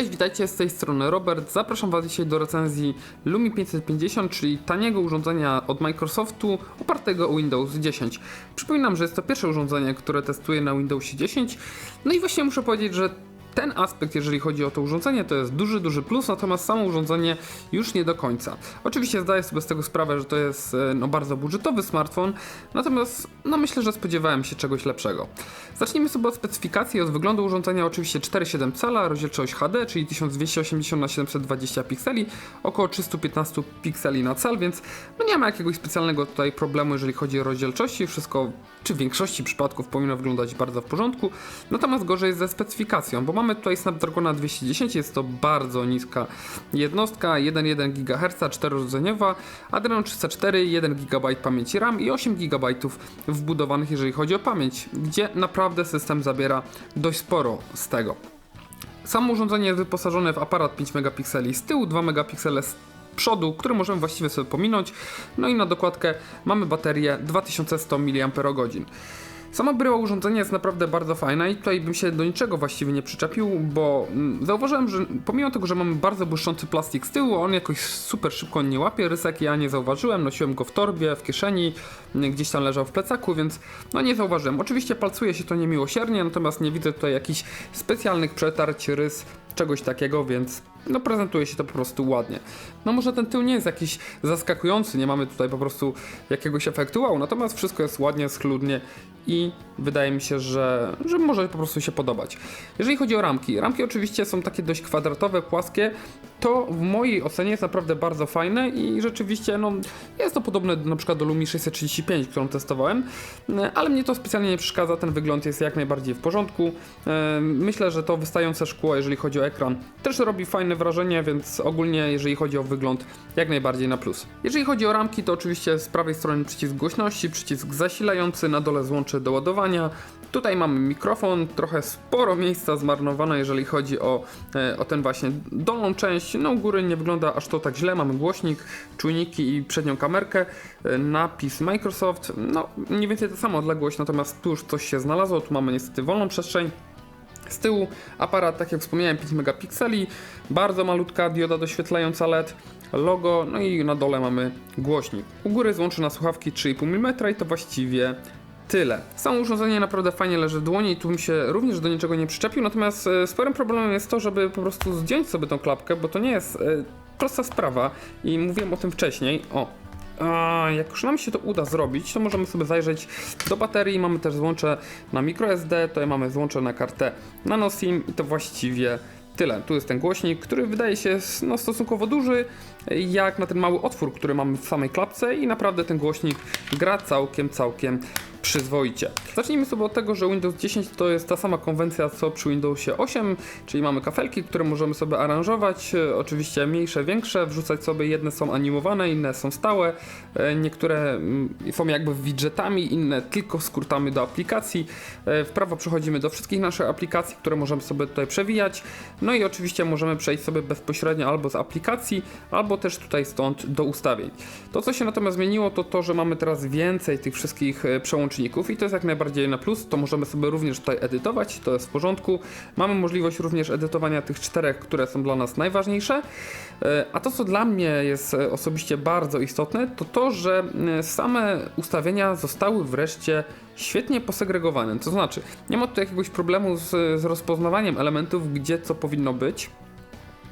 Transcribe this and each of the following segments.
Cześć, witajcie z tej strony Robert. Zapraszam Was dzisiaj do recenzji Lumi 550, czyli taniego urządzenia od Microsoftu opartego o Windows 10. Przypominam, że jest to pierwsze urządzenie, które testuję na Windowsie 10. No i właśnie muszę powiedzieć, że ten aspekt, jeżeli chodzi o to urządzenie, to jest duży, duży plus, natomiast samo urządzenie już nie do końca. Oczywiście zdaję sobie z tego sprawę, że to jest e, no, bardzo budżetowy smartfon, natomiast no, myślę, że spodziewałem się czegoś lepszego. Zacznijmy sobie od specyfikacji, od wyglądu urządzenia oczywiście 4,7 cala, rozdzielczość HD, czyli 1280 x 720 pikseli, około 315 pikseli na cal, więc no nie ma jakiegoś specjalnego tutaj problemu, jeżeli chodzi o rozdzielczości, wszystko, czy w większości przypadków powinno wyglądać bardzo w porządku, natomiast gorzej jest ze specyfikacją, bo mamy tutaj Snapdragona 210, jest to bardzo niska jednostka, 1,1 GHz, 4-rdzeniowa, Adreno 304, 1 GB pamięci RAM i 8 GB wbudowanych, jeżeli chodzi o pamięć, gdzie naprawdę system zabiera dość sporo z tego. Samo urządzenie jest wyposażone w aparat 5 megapikseli z tyłu, 2 megapiksele z przodu, który możemy właściwie sobie pominąć. No i na dokładkę mamy baterię 2100 mAh. Sama bryła urządzenia jest naprawdę bardzo fajna i tutaj bym się do niczego właściwie nie przyczepił, bo mm, zauważyłem, że pomimo tego, że mamy bardzo błyszczący plastik z tyłu, on jakoś super szybko nie łapie rysek, ja nie zauważyłem, nosiłem go w torbie, w kieszeni, gdzieś tam leżał w plecaku, więc no nie zauważyłem. Oczywiście palcuje się to niemiłosiernie, natomiast nie widzę tutaj jakichś specjalnych przetarć, rys, czegoś takiego, więc no prezentuje się to po prostu ładnie. No może ten tył nie jest jakiś zaskakujący, nie mamy tutaj po prostu jakiegoś efektu wow, natomiast wszystko jest ładnie, schludnie i wydaje mi się, że, że może po prostu się podobać. Jeżeli chodzi o ramki, ramki oczywiście są takie dość kwadratowe, płaskie, to w mojej ocenie jest naprawdę bardzo fajne i rzeczywiście no, jest to podobne na przykład do Lumi 635, którą testowałem, ale mnie to specjalnie nie przeszkadza, ten wygląd jest jak najbardziej w porządku. E, Myślę, że to wystające szkło, jeżeli chodzi o ekran, też robi fajne wrażenie, więc ogólnie jeżeli chodzi o wygląd, jak najbardziej na plus. Jeżeli chodzi o ramki, to oczywiście z prawej strony przycisk głośności, przycisk zasilający, na dole złącze do ładowania. Tutaj mamy mikrofon, trochę sporo miejsca zmarnowane, jeżeli chodzi o, e, o ten właśnie dolną część. No u góry nie wygląda aż to tak źle, mamy głośnik, czujniki i przednią kamerkę, e, napis Microsoft, no mniej więcej ta sama odległość, natomiast tu już coś się znalazło, tu mamy niestety wolną przestrzeń. Z tyłu aparat, tak jak wspomniałem, 5 megapikseli, bardzo malutka dioda doświetlająca LED, logo, no i na dole mamy głośnik. U góry złączy na słuchawki 3,5 mm i to właściwie tyle. Samo urządzenie naprawdę fajnie leży w dłoni i tu mi się również do niczego nie przyczepił, natomiast e, sporym problemem jest to, żeby po prostu zdjąć sobie tą klapkę, bo to nie jest e, prosta sprawa i mówiłem o tym wcześniej. O, a jak już nam się to uda zrobić, to możemy sobie zajrzeć do baterii. Mamy też złącze na microSD, tutaj mamy złącze na kartę nanoSIM i to właściwie tyle. Tu jest ten głośnik, który wydaje się no, stosunkowo duży, jak na ten mały otwór, który mamy w samej klapce i naprawdę ten głośnik gra całkiem, całkiem przyzwoicie. Zacznijmy sobie od tego, że Windows 10 to jest ta sama konwencja co przy Windowsie 8, czyli mamy kafelki, które możemy sobie aranżować, e, oczywiście mniejsze, większe, wrzucać sobie, jedne są animowane, inne są stałe, e, niektóre mm, są jakby widgetami, inne tylko skrótamy do aplikacji. E, W prawo przechodzimy do wszystkich naszych aplikacji, które możemy sobie tutaj przewijać, no i oczywiście możemy przejść sobie bezpośrednio albo z aplikacji, albo też tutaj stąd do ustawień. To co się natomiast zmieniło to to, że mamy teraz więcej tych wszystkich e, przełączników i to jest jak najbardziej na plus, to możemy sobie również tutaj edytować, to jest w porządku. Mamy możliwość również edytowania tych czterech, które są dla nas najważniejsze. E, A to co dla mnie jest e, osobiście bardzo istotne, to to, że same ustawienia zostały wreszcie świetnie posegregowane. To znaczy, nie ma tu jakiegoś problemu z, z rozpoznawaniem elementów, gdzie co powinno być.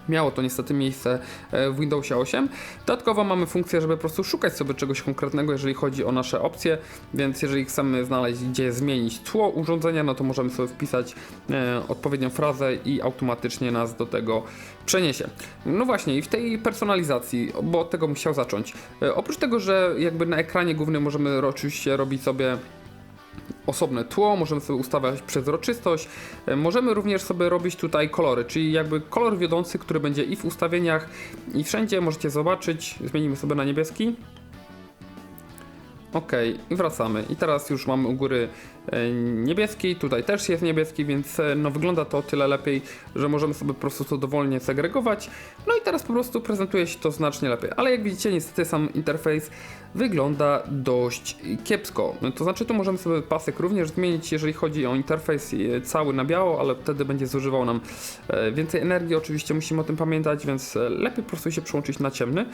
Miało to niestety miejsce e, w Windowsie 8. Dodatkowo mamy funkcję, żeby po prostu szukać sobie czegoś konkretnego, jeżeli chodzi o nasze opcje, więc jeżeli chcemy znaleźć, gdzie zmienić tło urządzenia, no to możemy sobie wpisać e, odpowiednią frazę i automatycznie nas do tego przeniesie. No właśnie, i w tej personalizacji, bo od tego chciał zacząć. E, oprócz tego, że jakby na ekranie głównym możemy oczywiście robić sobie osobne tło, możemy sobie ustawiać przezroczystość, e, możemy również sobie robić tutaj kolory, czyli jakby kolor wiodący, który będzie i w ustawieniach i wszędzie możecie zobaczyć, zmienimy sobie na niebieski. Ok, i wracamy. I teraz już mamy u góry e, niebieski, tutaj też jest niebieski, więc e, no wygląda to o tyle lepiej, że możemy sobie po prostu to dowolnie segregować. No i teraz po prostu prezentuje się to znacznie lepiej. Ale jak widzicie, niestety sam interfejs wygląda dość kiepsko. To znaczy tu możemy sobie pasek również zmienić, jeżeli chodzi o interfejs e, cały na biało, ale wtedy będzie zużywał nam więcej energii. Oczywiście musimy o tym pamiętać, więc lepiej po prostu się przełączyć na ciemny.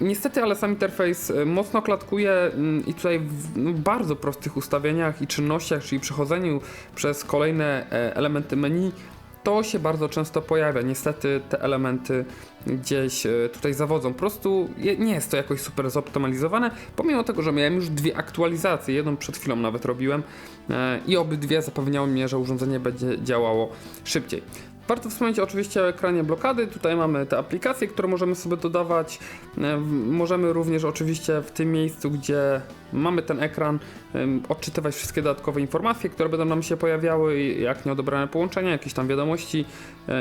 Niestety, ale sam interfejs e, mocno klatkuje mm, i tutaj w no, bardzo prostych ustawieniach i czynnościach, czyli przechodzeniu przez kolejne e, elementy menu, to się bardzo często pojawia. Niestety te elementy gdzieś e, tutaj zawodzą. Po prostu nie jest to jakoś super zoptymalizowane, pomimo tego, że miałem już dwie aktualizacje, jedną przed chwilą nawet robiłem e, i obydwie zapewniały mnie, że urządzenie będzie działało szybciej. Warto wspomnieć oczywiście o ekranie blokady. Tutaj mamy te aplikacje, które możemy sobie dodawać. E, Możemy również oczywiście w tym miejscu, gdzie mamy ten ekran, odczytywać wszystkie dodatkowe informacje, które będą nam się pojawiały, jak nieodebrane połączenia, jakieś tam wiadomości,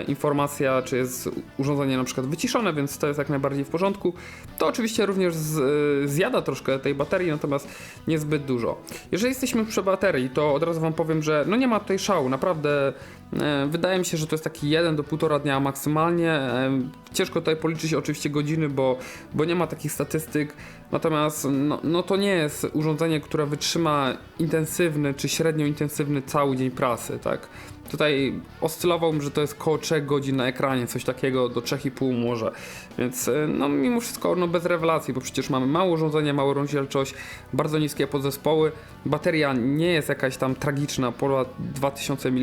informacja, czy jest urządzenie na przykład wyciszone, więc to jest jak najbardziej w porządku. To oczywiście również z, e, zjada troszkę tej baterii, natomiast niezbyt dużo. Jeżeli jesteśmy przy baterii, to od razu Wam powiem, że no nie ma tutaj szału, naprawdę e, wydaje mi się, że to jest taki 1 do 1,5 dnia maksymalnie. E, ciężko tutaj policzyć oczywiście godziny, bo, bo nie ma takich statystyk, natomiast no, no to nie jest urządzenie, które wytrzyma intensywny czy średnio intensywny cały dzień pracy, tak? Tutaj oscylowałbym, że to jest koło 3 godzin na ekranie, coś takiego do 3,5 może. Więc e, no mimo wszystko no bez rewelacji, bo przecież mamy małe urządzenie, małą rozdzielczość, bardzo niskie podzespoły. Bateria nie jest jakaś tam tragiczna, ponad 2000 mAh,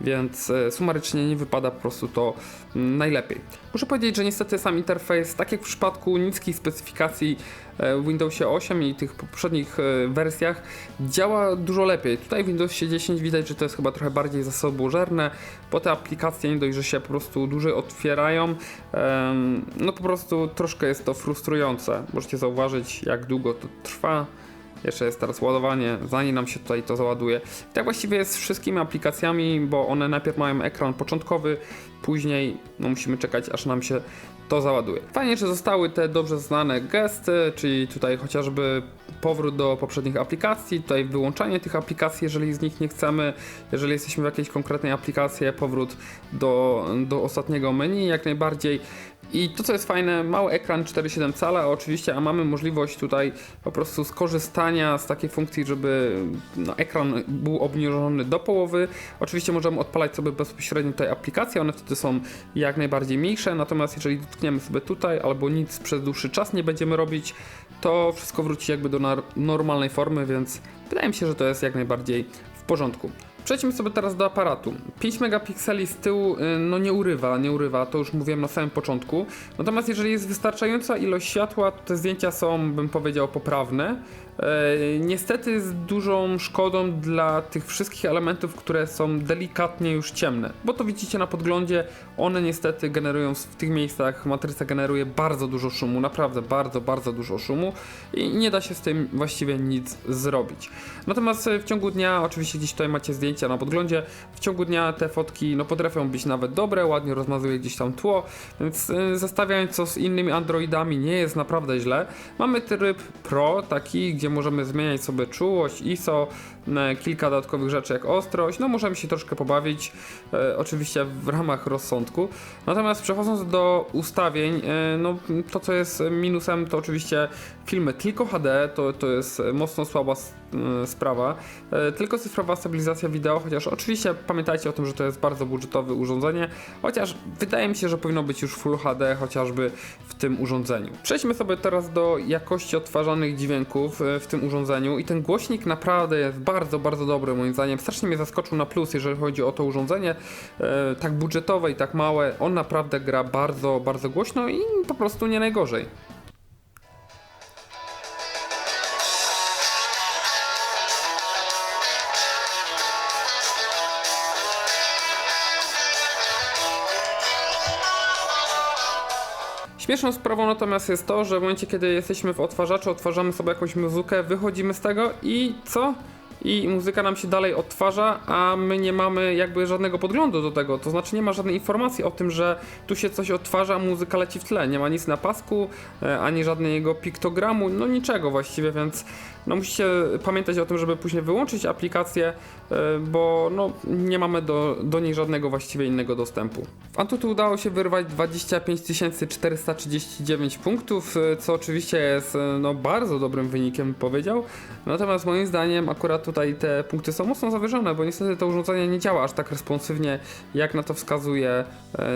więc e, sumarycznie nie wypada po prostu to mm, najlepiej. Muszę powiedzieć, że niestety sam interfejs, tak jak w przypadku niskich specyfikacji w Windowsie 8 i tych poprzednich e, wersjach, działa dużo lepiej. Tutaj w Windowsie 10 widać, że to jest chyba trochę bardziej zasobożerne, bo te aplikacje nie dość, że się po prostu dłużej otwierają, no po prostu troszkę jest to frustrujące. Możecie zauważyć, jak długo to trwa. Jeszcze jest teraz ładowanie, zanim nam się tutaj to załaduje. I tak właściwie jest z wszystkimi aplikacjami, bo one najpierw mają ekran początkowy, później no, musimy czekać, aż nam się to załaduje. Fajnie, że zostały te dobrze znane gesty, czyli tutaj chociażby powrót do poprzednich aplikacji, tutaj wyłączanie tych aplikacji, jeżeli z nich nie chcemy, jeżeli jesteśmy w jakiejś konkretnej aplikacji, powrót do, do ostatniego menu jak najbardziej. I to co jest fajne, mały ekran 4,7 cala oczywiście, a mamy możliwość tutaj po prostu skorzystania z takiej funkcji, żeby no, ekran był obniżony do połowy. Oczywiście możemy odpalać sobie bezpośrednio tutaj aplikacje, one wtedy są jak najbardziej mniejsze, natomiast jeżeli dotkniemy sobie tutaj albo nic przez dłuższy czas nie będziemy robić, to wszystko wróci jakby do normalnej formy, więc wydaje mi się, że to jest jak najbardziej w porządku. Przejdźmy sobie teraz do aparatu. 5 megapikseli z tyłu y, no nie urywa, nie urywa, to już mówiłem na samym początku. Natomiast jeżeli jest wystarczająca ilość światła, to te zdjęcia są, bym powiedział, poprawne. E, niestety z dużą szkodą dla tych wszystkich elementów, które są delikatnie już ciemne, bo to widzicie na podglądzie, one niestety generują w tych miejscach, matryca generuje bardzo dużo szumu, naprawdę bardzo, bardzo dużo szumu i nie da się z tym właściwie nic zrobić. Natomiast w ciągu dnia, oczywiście gdzieś tutaj macie zdjęcia na podglądzie, w ciągu dnia te fotki no potrafią być nawet dobre, ładnie rozmazuje gdzieś tam tło, więc e, zestawiając to z innymi Androidami nie jest naprawdę źle. Mamy tryb Pro, taki, gdzie możemy zmieniać sobie czułość, ISO, kilka dodatkowych rzeczy jak ostrość, no możemy się troszkę pobawić, e, oczywiście w ramach rozsądku. Natomiast przechodząc do ustawień, e, no to co jest minusem to oczywiście filmy tylko HD, to, to jest mocno słaba e, sprawa, e, tylko cyfrowa stabilizacja wideo, chociaż oczywiście pamiętajcie o tym, że to jest bardzo budżetowe urządzenie, chociaż wydaje mi się, że powinno być już Full HD chociażby w tym urządzeniu. Przejdźmy sobie teraz do jakości odtwarzanych dźwięków e, w tym urządzeniu i ten głośnik naprawdę jest bardzo, bardzo dobry moim zdaniem. Strasznie mnie zaskoczył na plus, jeżeli chodzi o to urządzenie, e, tak budżetowe i tak małe. On naprawdę gra bardzo, bardzo głośno i po prostu nie najgorzej. Śmieszną sprawą natomiast jest to, że w momencie kiedy jesteśmy w odtwarzaczu, odtwarzamy sobie jakąś muzykę, wychodzimy z tego i co? I muzyka nam się dalej odtwarza, a my nie mamy jakby żadnego podglądu do tego. To znaczy nie ma żadnej informacji o tym, że tu się coś odtwarza, a muzyka leci w tle. Nie ma nic na pasku, e, ani żadnego piktogramu, no niczego właściwie, więc no musicie pamiętać o tym, żeby później wyłączyć aplikację, e, bo no, nie mamy do, do niej żadnego właściwie innego dostępu. W Antutu udało się wyrwać 25 439 punktów, e, co oczywiście jest e, no, bardzo dobrym wynikiem, powiedział. Natomiast moim zdaniem akurat tutaj te punkty są mocno zawyżone, bo niestety to urządzenie nie działa aż tak responsywnie, jak na to wskazuje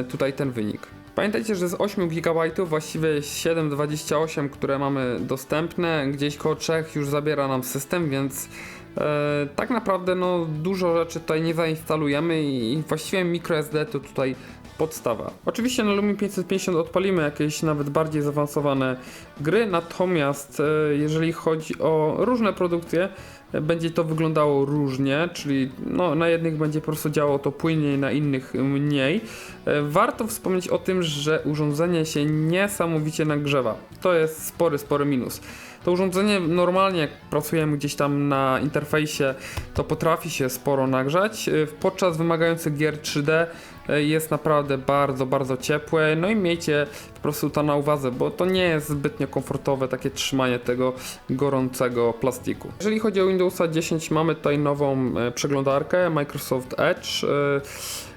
tutaj ten wynik. Pamiętajcie, że z 8 GB właściwie 7,28, które mamy dostępne, gdzieś koło 3 już zabiera nam system, więc e, tak naprawdę no, dużo rzeczy tutaj nie zainstalujemy i, właściwie microSD to tutaj podstawa. Oczywiście na Lumie 550 odpalimy jakieś nawet bardziej zaawansowane gry, natomiast e, jeżeli chodzi o różne produkcje, będzie to wyglądało różnie, czyli no, na jednych będzie po prostu działało to płynniej, na innych mniej. E, Warto wspomnieć o tym, że urządzenie się niesamowicie nagrzewa. To jest spory, spory minus. To urządzenie normalnie, jak pracujemy gdzieś tam na interfejsie, to potrafi się sporo nagrzać. E, Podczas wymagających gier 3D e, jest naprawdę bardzo, bardzo ciepłe. No i miejcie po prostu to na uwadze, bo to nie jest zbytnio komfortowe takie trzymanie tego gorącego plastiku. Jeżeli chodzi o Windowsa 10, mamy tutaj nową e, przeglądarkę Microsoft Edge.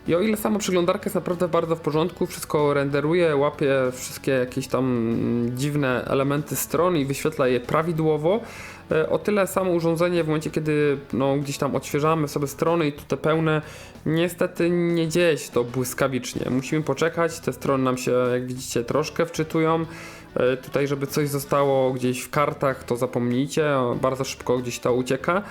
I o ile sama przeglądarka jest naprawdę bardzo w porządku, wszystko renderuje, łapie wszystkie jakieś tam dziwne elementy stron i wyświetla je prawidłowo, e, o tyle samo urządzenie w momencie, kiedy no, gdzieś tam odświeżamy sobie strony i tu te pełne, niestety nie dzieje się to błyskawicznie. Musimy poczekać, te strony nam się, jak widzicie, troszkę wczytują. E, Tutaj, żeby coś zostało gdzieś w kartach, to zapomnijcie, bardzo szybko gdzieś to ucieka.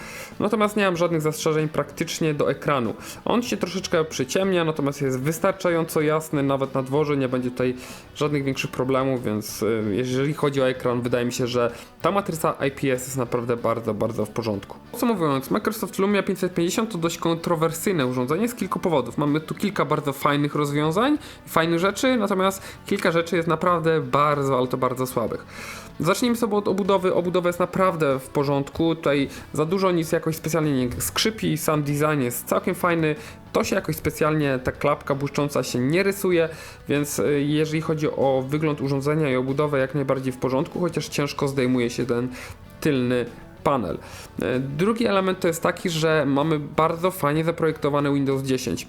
Natomiast nie mam żadnych zastrzeżeń praktycznie do ekranu. On się troszeczkę przyciemnia, natomiast jest wystarczająco jasny, nawet na dworze nie będzie tutaj żadnych większych problemów, więc e, jeżeli chodzi o ekran, wydaje mi się, że ta matryca IPS jest naprawdę bardzo, bardzo w porządku. Podsumowując, Microsoft Lumia 550 to dość kontrowersyjne urządzenie z kilku powodów. Mamy tu kilka bardzo fajnych rozwiązań, fajnych rzeczy, natomiast kilka rzeczy jest naprawdę bardzo, ale bardzo słabych. Zacznijmy sobie od obudowy. Obudowa jest naprawdę w porządku. Tutaj za dużo nic jakoś specjalnie nie skrzypi. Sam design jest całkiem fajny. To się jakoś specjalnie, ta klapka błyszcząca się nie rysuje, więc y, jeżeli chodzi o wygląd urządzenia i obudowę, jak najbardziej w porządku, chociaż ciężko zdejmuje się ten tylny panel. E, Drugi element to jest taki, że mamy bardzo fajnie zaprojektowany Windows 10.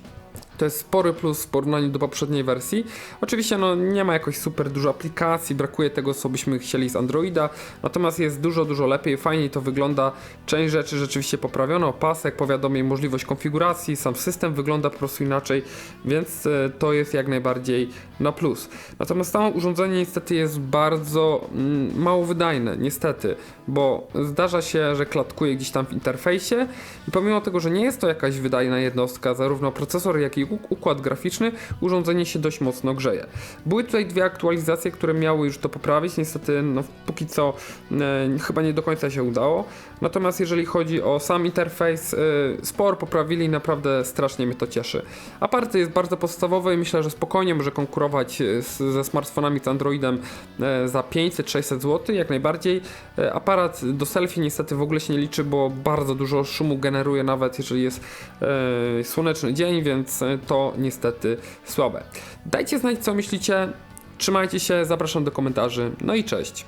To jest spory plus w porównaniu do poprzedniej wersji. Oczywiście no, nie ma jakoś super dużo aplikacji, brakuje tego, co byśmy chcieli z Androida, natomiast jest dużo, dużo lepiej, fajniej to wygląda. Część rzeczy rzeczywiście poprawiono, pasek, powiadomień, możliwość konfiguracji, sam system wygląda po prostu inaczej, więc e, to jest jak najbardziej na plus. Natomiast samo urządzenie niestety jest bardzo mm, mało wydajne, niestety, bo zdarza się, że klatkuje gdzieś tam w interfejsie i pomimo tego, że nie jest to jakaś wydajna jednostka, zarówno procesor, jak i uk- układ graficzny, urządzenie się dość mocno grzeje. Były tutaj dwie aktualizacje, które miały już to poprawić, niestety no, póki co e, chyba nie do końca się udało. Natomiast jeżeli chodzi o sam interfejs, e, poprawili i naprawdę strasznie mnie to cieszy. Aparat jest bardzo podstawowy i myślę, że spokojnie może konkurować e, z, ze smartfonami z Androidem e, za 500-600 zł, jak najbardziej. E, Aparat do selfie niestety w ogóle się nie liczy, bo bardzo dużo szumu generuje, nawet jeżeli jest e, słoneczny dzień, więc e, to niestety słabe. Dajcie znać, co myślicie. Trzymajcie się, zapraszam do komentarzy. No i cześć.